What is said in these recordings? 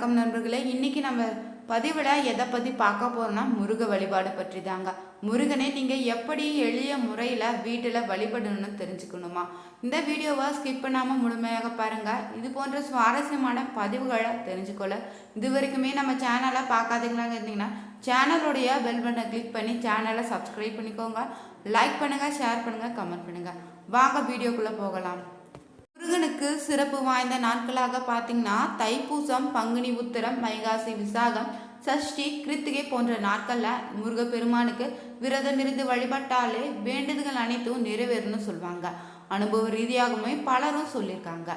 வணக்கம் நண்பர்களே. இன்றைக்கி நம்ம பதிவில் எதை பற்றி பார்க்க போகிறோம்னா முருக வழிபாடு பற்றி தாங்க. முருகனை நீங்கள் எப்படி எளிய முறையில் வீட்டில் வழிபடணும்னு தெரிஞ்சுக்கணுமா? இந்த வீடியோவை ஸ்கிப் பண்ணாமல் முழுமையாக பாருங்கள் இது போன்ற சுவாரஸ்யமான பதிவுகளை தெரிஞ்சுக்கொள்ள இது வரைக்குமே நம்ம சேனலை பார்க்காதீங்களாங்க இருந்தீங்கன்னா சேனலுடைய பெல் பட்டனை கிளிக் பண்ணி சேனலை சப்ஸ்கிரைப் பண்ணிக்கோங்க. லைக் பண்ணுங்கள் ஷேர் பண்ணுங்கள் கமெண்ட் பண்ணுங்கள் வாங்க வீடியோக்குள்ளே போகலாம். முருகனுக்கு சிறப்பு வாய்ந்த நாட்களாக பார்த்தீங்கன்னா தைப்பூசம் பங்குனி உத்திரம் வைகாசி விசாகம் சஷ்டி கிருத்திகை போன்ற நாட்களில் முருகப்பெருமானுக்கு விரதம் இருந்து வழிபட்டாலே வேண்டுதல்கள் அனைத்தும் நிறைவேறும்னு சொல்லுவாங்க அனுபவ ரீதியாகவுமே பலரும் சொல்லியிருக்காங்க.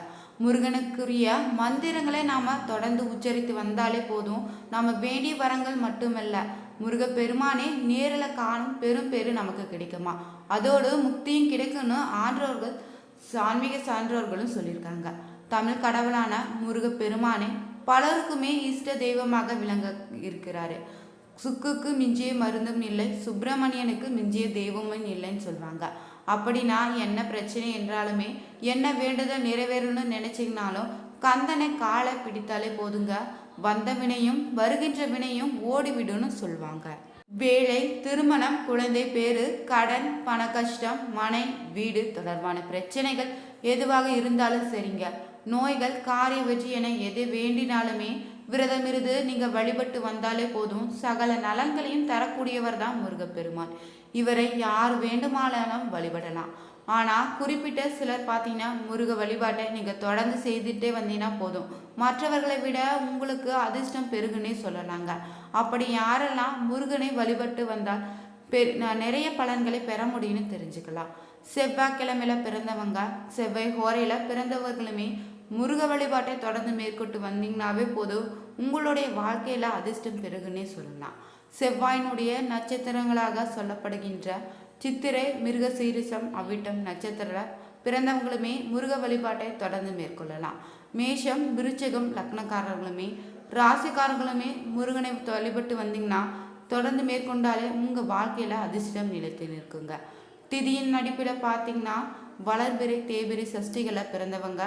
முருகனுக்குரிய மந்திரங்களை நாம தொடர்ந்து உச்சரித்து வந்தாலே போதும். நாம வேண்டிய வரங்கள் மட்டுமல்ல முருகப்பெருமானே நேரில் காணும் பெரும் பேரு நமக்கு கிடைக்குமா? அதோடு முக்தியும் கிடைக்கும்னு ஆன்றோர்கள் ஆன்மீக சான்றோர்களும் சொல்லியிருக்காங்க. தமிழ் கடவுளான முருகப்பெருமானே பலருக்குமே இஷ்ட தெய்வமாக விளங்க இருக்கிறாரு. சுக்குக்கு மிஞ்சிய மருந்தும் இல்லை சுப்பிரமணியனுக்கு மிஞ்சிய தெய்வமும் இல்லைன்னு சொல்லுவாங்க அப்படின்னா என்ன பிரச்சனை என்றாலுமே என்ன வேண்டுதல் நிறைவேறணும்னு நினைச்சிங்கனாலும் கந்தனை காலை பிடித்தாலே போதுங்க. வந்த வினையும் வருகின்ற வினையும் ஓடிவிடும்னு சொல்லுவாங்க வேலை திருமணம் குழந்தை பேரு கடன் பண கஷ்டம் மனை வீடு தொடர்பான பிரச்சனைகள் எதுவாக இருந்தாலும் சரிங்க. நோய்கள் காரிய வெற்றி என எது வேண்டினாலுமே விரதம் இருந்து நீங்க வழிபட்டு வந்தாலே போதும். சகல நலன்களையும் தரக்கூடியவர் தான் முருகப்பெருமான். இவரை யார் வேண்டுமானாலும் வழிபடலாம். ஆனால் குறிப்பிட்ட சிலர் பார்த்தீங்கன்னா முருக வழிபாட்டை நீங்கள் தொடர்ந்து செய்துட்டே வந்தீங்கன்னா போதும். மற்றவர்களை விட உங்களுக்கு அதிர்ஷ்டம் பெருகுன்னே சொல்லலாங்க. அப்படி யாரெல்லாம் முருகனை வழிபட்டு வந்தால் பெரு நான் நிறைய பலன்களை பெற முடியும்னு தெரிஞ்சுக்கலாம். செவ்வாய்க்கிழமையில் பிறந்தவங்க செவ்வாய் ஹோரையில் பிறந்தவர்களுமே முருக வழிபாட்டை தொடர்ந்து மேற்கொண்டு வந்தீங்கன்னாவே போதும். உங்களுடைய வாழ்க்கையில் அதிர்ஷ்டம் பெருகுன்னே சொல்லலாம். செவ்வாயினுடைய நட்சத்திரங்களாக சொல்லப்படுகின்ற சித்திரை மிருக சீரிசம் அவ்விட்டம் நட்சத்திர பிறந்தவங்களுமே முருக வழிபாட்டை தொடர்ந்து மேற்கொள்ளலாம். மேஷம் விருச்சகம் லக்னக்காரர்களுமே ராசிக்காரர்களுமே முருகனை வழிபட்டு வந்தீங்கன்னா தொடர்ந்து மேற்கொண்டாலே உங்கள் வாழ்க்கையில் அதிர்ஷ்டம் நிலைத்து நிற்குங்க. திதியின் நடிப்பில் பார்த்தீங்கன்னா வளர்பிறை தேபிரை சஷ்டிகளை பிறந்தவங்க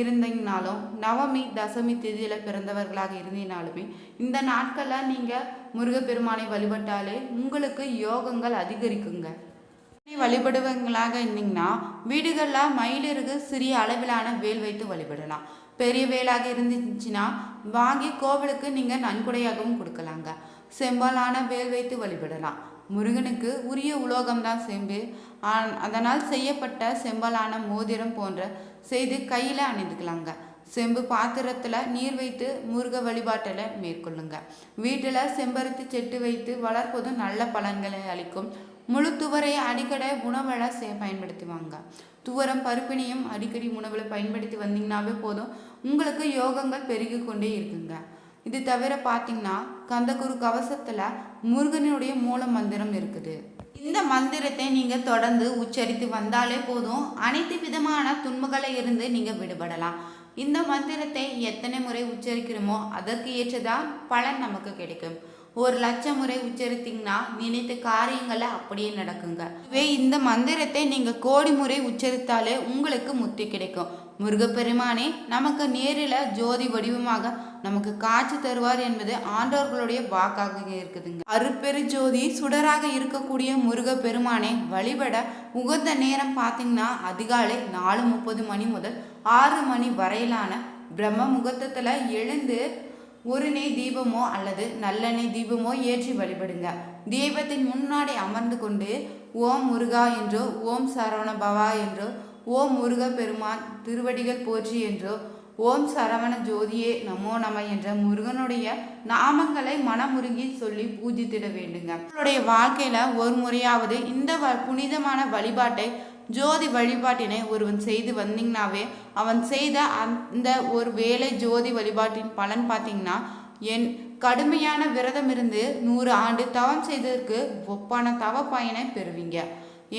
இருந்தீங்கனாலும் நவமி தசமி திதியில் பிறந்தவர்களாக இருந்தீங்கனாலுமே இந்த நாட்களில் நீங்கள் முருகப்பெருமானை வழிபட்டாலே உங்களுக்கு யோகங்கள் அதிகரிக்குங்க. வழிபடுவங்களாக இருந்தீங்கன்னா வீடுகளில் மயிலிறகு சிறிய அளவிலான வேல் வைத்து வழிபடலாம். பெரிய வேலாக இருந்துச்சுன்னா வாங்கி கோவிலுக்கு நீங்கள் நன்கொடையாகவும் கொடுக்கலாங்க. செம்பாலான வேல் வைத்து வழிபடலாம். முருகனுக்கு உரிய உலோகம் தான் செம்பு அதனால் செய்யப்பட்ட செம்பலான மோதிரம் போன்ற செய்து கையில் அணிந்துக்கலாங்க. செம்பு பாத்திரத்தில் நீர் வைத்து முருக வழிபாட்டில் மேற்கொள்ளுங்க. வீட்டில் செம்பருத்தி செட்டு வைத்து வளர்ப்பதும் நல்ல பலன்களை அளிக்கும். முழு துவரை அடிக்கடி உணவில் சே பயன்படுத்துவாங்க துவரம் பருப்பினையும் அடிக்கடி உணவில் பயன்படுத்தி வந்தீங்கன்னாவே போதும். உங்களுக்கு யோகங்கள் பெருகி கொண்டே இருக்குங்க. இது தவிர பார்த்தீங்கன்னா கந்தகுரு கவசத்தில் முருகனுடைய மூல மந்திரம் இருக்குது. இந்த மந்திரத்தை நீங்கள் தொடர்ந்து உச்சரித்து வந்தாலே போதும். அனைத்து விதமான துன்பங்களை இருந்து நீங்கள் விடுபடலாம். இந்த மந்திரத்தை எத்தனை முறை உச்சரிக்கிறோமோ அதற்கு ஏற்றதான் பலன் நமக்கு கிடைக்கும். ஒரு லட்சம் முறை உச்சரித்தீங்கன்னா நினைத்த காரியங்களை அப்படியே நடக்குங்க. இதுவே இந்த மந்திரத்தை நீங்க கோடி முறை உச்சரித்தாலே உங்களுக்கு முத்தி கிடைக்கும். முருகப்பெருமானே நமக்கு நேரில் ஜோதி வடிவமாக நமக்கு காட்சி தருவார் என்பது ஆண்டவர்களுடைய வாக்காக இருக்குதுங்க. அருப்பெரு ஜோதி சுடராக இருக்கக்கூடிய முருகப்பெருமானை வழிபட உகந்த நேரம் பார்த்தீங்கன்னா அதிகாலை நாலு முப்பது மணி முதல் ஆறு மணி வரையிலான பிரம்ம முகூர்த்தத்தில் எழுந்து ஒரு நெய் தீபமோ அல்லது நல்லெண்ணெய் தீபமோ ஏற்றி வழிபடுங்க. தீபத்தின் முன்னாடி அமர்ந்து கொண்டு ஓம் முருகா என்றோ ஓம் சரவண பவா என்றோ ஓம் முருக பெருமான் திருவடிகள் போற்றி என்றோ ஓம் சரவண ஜோதியே நமோ நம என்ற முருகனுடைய நாமங்களை மனமுருகி சொல்லி பூஜித்திட வேண்டுங்க. உங்களுடைய வாழ்க்கையில ஒரு முறையாவது இந்த புனிதமான வழிபாட்டை ஜோதி வழிபாட்டினை ஒருவன் செய்து வந்தீங்கனாவே அவன் செய்த அந்த ஒரு வேலை ஜோதி வழிபாட்டின் பலன் பார்த்தீங்கன்னா என் கடுமையான விரதம் இருந்து நூறு ஆண்டு தவம் செய்ததற்கு ஒப்பான தவ பயனை பெறுவீங்க.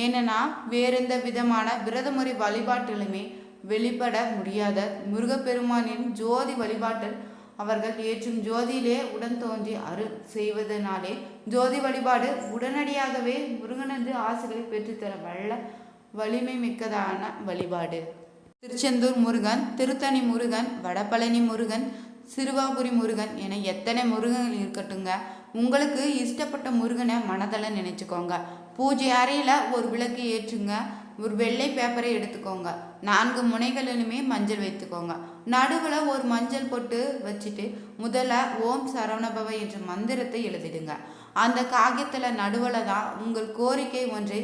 ஏன்னா வேறெந்த விதமான விரதமுறை வழிபாட்டிலுமே வெளிப்பட முடியாத முருகப்பெருமானின் ஜோதி வழிபாட்டில் அவர்கள் ஏற்றும் ஜோதியிலே உடன் தோன்றி அருள் செய்வதனாலே ஜோதி வழிபாடு உடனடியாகவே முருகனது ஆசைகளை பெற்றுத்தர வல்ல வலிமை மிக்கதான வழிபாடு. திருச்செந்தூர் முருகன் திருத்தணி முருகன் வடபழனி முருகன் சிறுவாபுரி முருகன் என எத்தனை முருகன் இருக்கட்டுங்க உங்களுக்கு இஷ்டப்பட்ட முருகனை மனதில் நினச்சிக்கோங்க. பூஜை அறையில் ஒரு விளக்கு ஏற்றுங்க. ஒரு வெள்ளை பேப்பரை எடுத்துக்கோங்க. நான்கு முனைகளிலுமே மஞ்சள் வைத்துக்கோங்க. நடுவில் ஒரு மஞ்சள் பொட்டு வச்சுட்டு முதல்ல ஓம் சரவணபவ என்ற மந்திரத்தை எழுதிடுங்க. அந்த காகியத்தில் நடுவில் தான் உங்கள் கோரிக்கை ஒன்றை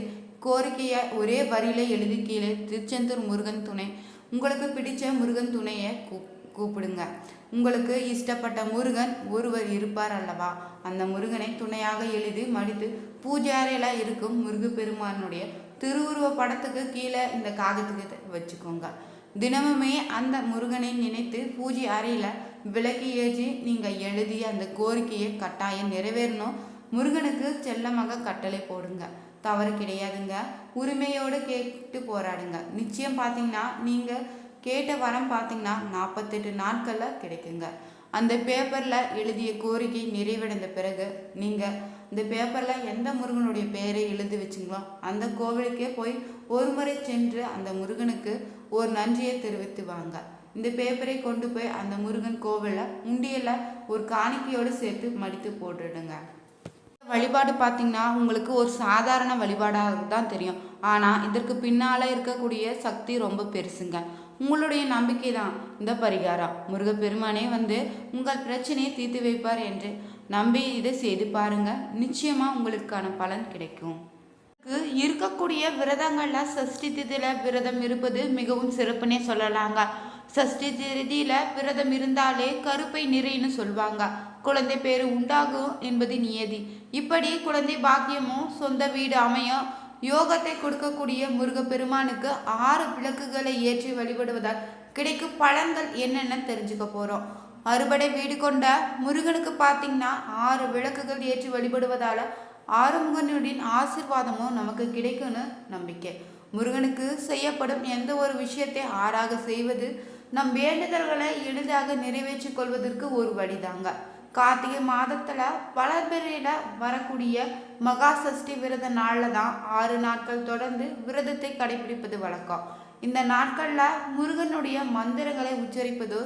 கோரிக்கையை ஒரே வரியில எழுதி கீழே திருச்செந்தூர் முருகன் துணை உங்களுக்கு பிடிச்ச முருகன் துணையை கூ கூப்பிடுங்க. உங்களுக்கு இஷ்டப்பட்ட முருகன் ஒருவர் இருப்பார் அல்லவா? அந்த முருகனை துணையாக எழுதி மடித்து பூஜை அறையில் இருக்கும் முருகப்பெருமானுடைய திருவுருவ படத்துக்கு கீழே இந்த காகத்துக்கு வச்சுக்கோங்க. தினமுமே அந்த முருகனை நினைத்து பூஜை அறையில் விளக்கு ஏற்றி நீங்கள் எழுதிய அந்த கோரிக்கையை கட்டாயம் நிறைவேறணும். முருகனுக்கு செல்லமாக கட்டளை போடுங்க. தவறு கிடையாதுங்க. உரிமையோடு கேட்டு போராடுங்க. நிச்சயம் பார்த்தீங்கன்னா நீங்கள் கேட்ட வரம் பார்த்தீங்கன்னா நாற்பத்தெட்டு நாட்களில் கிடைக்குங்க. அந்த பேப்பரில் எழுதிய கோரிக்கை நிறைவடைந்த பிறகு நீங்கள் இந்த பேப்பரில் எந்த முருகனுடைய பெயரை எழுதி வச்சிங்களோ அந்த கோவிலுக்கே போய் ஒரு முறை சென்று அந்த முருகனுக்கு ஒரு நன்றியை தெரிவித்து வாங்க. இந்த பேப்பரை கொண்டு போய் அந்த முருகன் கோவிலில் உண்டியலில் ஒரு காணிக்கையோடு சேர்த்து மடித்து போட்டுடுங்க. வழிபாடு பார்த்திங்கன்னா உங்களுக்கு ஒரு சாதாரண வழிபாடாக தான் தெரியும். ஆனால் இதற்கு பின்னால் இருக்கக்கூடிய சக்தி ரொம்ப பெருசுங்க. உங்களுடைய நம்பிக்கை தான் இந்த பரிகாரம். முருகப்பெருமானே வந்து உங்கள் பிரச்சனையை தீர்த்து வைப்பார் என்று நம்பி இதை செய்து பாருங்க. நிச்சயமாக உங்களுக்கான பலன் கிடைக்கும். இருக்கக்கூடிய விரதங்களில் சஷ்டி திதியில் விரதம் இருப்பது மிகவும் சிறப்புனே சொல்லலாங்க. சஷ்டி திருதியில் விரதம் இருந்தாலே கருப்பை நிறைன்னு சொல்லுவாங்க. குழந்தை பேரு உண்டாகும் என்பது நியதி. இப்படி குழந்தை பாக்கியமும் சொந்த வீடு அமையும் யோகத்தை கொடுக்கக்கூடிய முருகப்பெருமானுக்கு ஆறு விளக்குகளை ஏற்றி வழிபடுவதால் கிடைக்கும் பழங்கள் என்னென்ன தெரிஞ்சுக்க போகிறோம் அறுபடை வீடு கொண்ட முருகனுக்கு பார்த்தீங்கன்னா ஆறு விளக்குகள் ஏற்றி வழிபடுவதால் ஆறுமுகனுடன் ஆசிர்வாதமும் நமக்கு கிடைக்கும்னு நம்பிக்கை. முருகனுக்கு செய்யப்படும் எந்த ஒரு விஷயத்தை ஆறாக செய்வது நம் வேண்டுதல்களை எளிதாக நிறைவேற்றிக் கொள்வதற்கு ஒரு வழிதாங்க. கார்த்திகை மாதத்துல பேரிட வரக்கூடிய மகா சஷ்டி விரத நாளில் தான் ஆறு நாட்கள் தொடர்ந்து விரதத்தை கடைபிடிப்பது வழக்கம். இந்த நாட்கள்ல முருகனுடைய மந்திரங்களை உச்சரிப்பது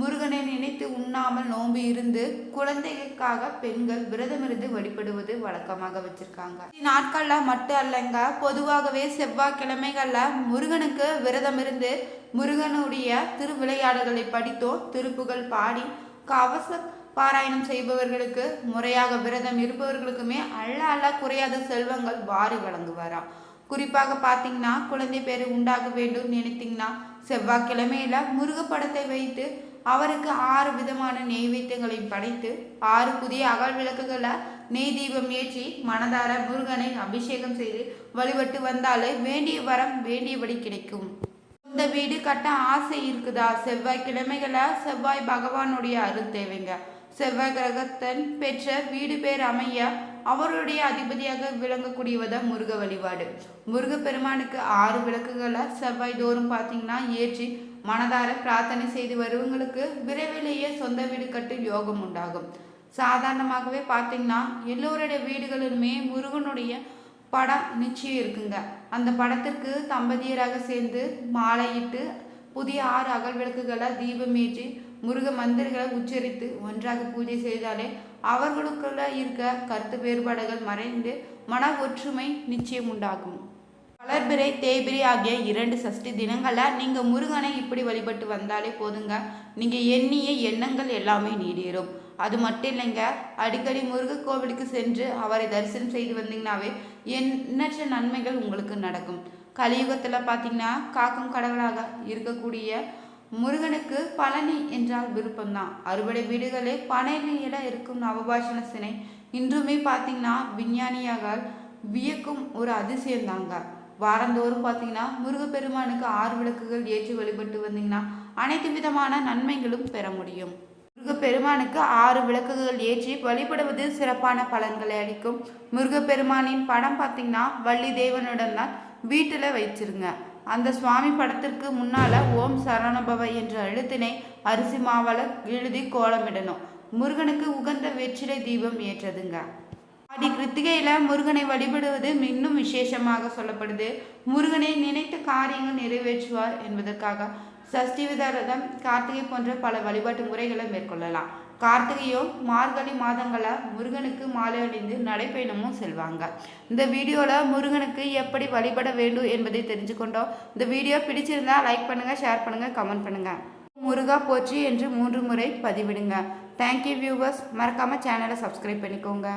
முருகனை நினைத்து உண்ணாமல் நோம்பு இருந்து குழந்தைகளுக்காக பெண்கள் விரதமிருந்து வழிபடுவது வழக்கமாக வச்சிருக்காங்க. நாட்கள்ல மட்டும் அல்லங்க பொதுவாகவே செவ்வாய்க்கிழமைகள்ல முருகனுக்கு விரதம் இருந்து முருகனுடைய திருவிளையாடல்களை படித்தோ திருப்புகள் பாடி கவச பாராயணம் செய்பவர்களுக்கு முறையாக விரதம் இருப்பவர்களுக்குமே அள்ள அள்ள குறையாத செல்வங்கள் வாரி வழங்குவாராம். குறிப்பாக பார்த்தீங்கன்னா குழந்தை பேர் உண்டாக வேண்டும் நினைத்தீங்கன்னா செவ்வாய்க்கிழமையில முருகப்படத்தை வைத்து அவருக்கு ஆறு விதமான நெய்வேத்தியங்களை படைத்து ஆறு புதிய அகல் விளக்குகளை நெய் தீபம் ஏற்றி மனதார முருகனை அபிஷேகம் செய்து வழிபட்டு வந்தாலே வேண்டிய வரம் வேண்டியபடி கிடைக்கும். இந்த வீடு கட்ட ஆசை இருக்குதா? செவ்வாய் கிழமைகளை செவ்வாய் பகவானுடைய அருள் தேவைங்க. செவ்வாய் கிரகத்தன் பெற்ற வீடு பேர் அமைய அவருடைய அதிபதியாக விளங்கக்கூடியவதான் முருக வழிபாடு. முருக பெருமானுக்கு ஆறு விளக்குகளை செவ்வாய் தோறும் பார்த்தீங்கன்னா ஏற்றி மனதார பிரார்த்தனை செய்து வருவங்களுக்கு விரைவிலேயே சொந்த வீடு கட்டும் யோகம் உண்டாகும். சாதாரணமாகவே பார்த்தீங்கன்னா எல்லோருடைய வீடுகளிலுமே முருகனுடைய படம் நிச்சயம் இருக்குங்க. அந்த படத்திற்கு தம்பதியராக சேர்ந்து மாலையிட்டு புதிய ஆறு அகல் விளக்குகளை தீபம் ஏற்றி முருக மந்திரங்களை உச்சரித்து ஒன்றாக பூஜை செய்தாலே அவர்களுக்குள்ள இருக்க கருத்து வேறுபாடுகள் மறைந்து மன ஒற்றுமை நிச்சயம் உண்டாகும். வளர்பிறை தேய்பிறை ஆகிய இரண்டு சஷ்டி தினங்களில் நீங்கள் முருகனை இப்படி வழிபட்டு வந்தாலே போதுங்க. நீங்கள் எண்ணிய எண்ணங்கள் எல்லாமே நீடிரும். அது மட்டும் இல்லைங்க அடிக்கடி முருக கோவிலுக்கு சென்று அவரை தரிசனம் செய்து வந்தீங்கன்னாவே எண்ணற்ற நன்மைகள் உங்களுக்கு நடக்கும். கலியுகத்தில் பார்த்தீங்கன்னா காக்கும் கடவுளாக இருக்கக்கூடிய முருகனுக்கு பழனி என்றால் விருப்பம்தான். அறுபடை வீடுகளே பழனியில இருக்கும் நவபாஷண சினை. இன்றுமே பார்த்தீங்கன்னா விஞ்ஞானியாக வியக்கும் ஒரு அதிசயம்தாங்க. வாரந்தோறும் பார்த்தீங்கன்னா முருகப்பெருமானுக்கு ஆறு விளக்குகள் ஏற்றி வழிபட்டு வந்தீங்கன்னா அனைத்து விதமான நன்மைகளும் பெற முடியும். முருகப்பெருமானுக்கு ஆறு விளக்குகள் ஏற்றி வழிபடுவது சிறப்பான பலன்களை அளிக்கும். முருகப்பெருமானின் படம் பார்த்தீங்கன்னா வள்ளி தேவனுடன் தான் வீட்டில் வச்சிருங்க. அந்த சுவாமி படத்திற்கு முன்னால ஓம் சரணபவ என்ற எழுத்தினை அரிசி மாவள எழுதி கோலமிடணும். முருகனுக்கு உகந்த வெற்றிலை தீபம் ஏற்றதுங்க. ஆடி கிருத்திகையில முருகனை வழிபடுவது இன்னும் விசேஷமாக சொல்லப்படுது. முருகனை நினைத்த காரியங்கள் நிறைவேற்றுவார் என்பதற்காக சஷ்டி விரதம் கார்த்திகை போன்ற பல வழிபாட்டு முறைகளை மேற்கொள்ளலாம். கார்த்திகையோ மார்கழி மாதங்களில் முருகனுக்கு மாலை அணிந்து நடைப்பயணமும் செல்வாங்க. இந்த வீடியோவில் முருகனுக்கு எப்படி வழிபட வேண்டும் என்பதை தெரிஞ்சுக்கொண்டோம். இந்த வீடியோ பிடிச்சிருந்தா லைக் பண்ணுங்கள் ஷேர் பண்ணுங்கள் கமெண்ட் பண்ணுங்கள் முருகா போற்றி என்று மூன்று முறை பதிவிடுங்க. தேங்க்யூ வியூவர்ஸ் மறக்காமல் சேனலை சப்ஸ்கிரைப் பண்ணிக்கோங்க.